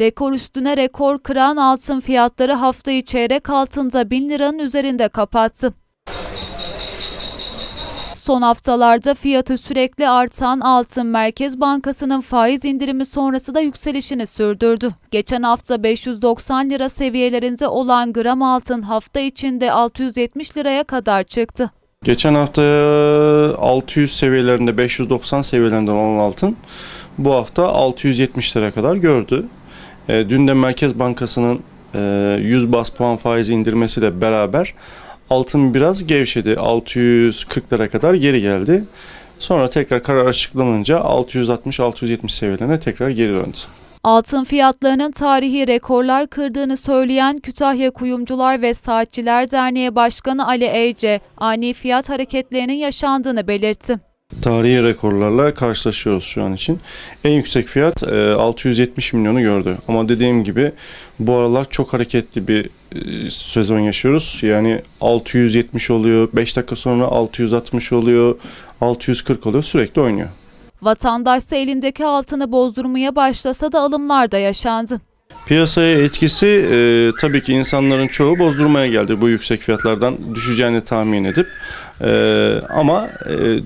Rekor üstüne rekor kıran altın fiyatları haftayı çeyrek altında 1000 liranın üzerinde kapattı. Son haftalarda fiyatı sürekli artan altın Merkez Bankası'nın faiz indirimi sonrası da yükselişini sürdürdü. Geçen hafta 590 lira seviyelerinde olan gram altın hafta içinde 670 liraya kadar çıktı. Geçen hafta 600 seviyelerinde 590 seviyelerinde olan altın bu hafta 670 lira kadar gördü. E, dün de Merkez Bankası'nın e, 100 bas puan faizi indirmesiyle beraber altın biraz gevşedi. 640 lira kadar geri geldi. Sonra tekrar karar açıklanınca 660-670 seviyelerine tekrar geri döndü. Altın fiyatlarının tarihi rekorlar kırdığını söyleyen Kütahya Kuyumcular ve Saatçiler Derneği Başkanı Ali Ece, ani fiyat hareketlerinin yaşandığını belirtti. Tarihi rekorlarla karşılaşıyoruz şu an için. En yüksek fiyat e, 670 milyonu gördü. Ama dediğim gibi bu aralar çok hareketli bir e, sezon yaşıyoruz. Yani 670 oluyor, 5 dakika sonra 660 oluyor, 640 oluyor sürekli oynuyor. Vatandaşsa elindeki altını bozdurmaya başlasa da alımlar da yaşandı. Piyasaya etkisi e, tabii ki insanların çoğu bozdurmaya geldi bu yüksek fiyatlardan düşeceğini tahmin edip. E, ama e,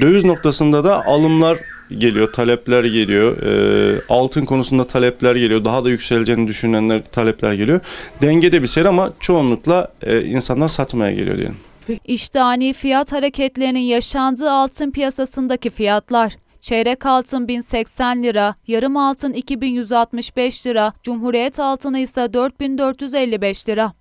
döviz noktasında da alımlar geliyor, talepler geliyor. E, altın konusunda talepler geliyor. Daha da yükseleceğini düşünenler talepler geliyor. Dengede bir seyir ama çoğunlukla e, insanlar satmaya geliyor diyelim. İşte ani fiyat hareketlerinin yaşandığı altın piyasasındaki fiyatlar. Çeyrek altın 1080 lira, yarım altın 2165 lira, Cumhuriyet altını ise 4455 lira.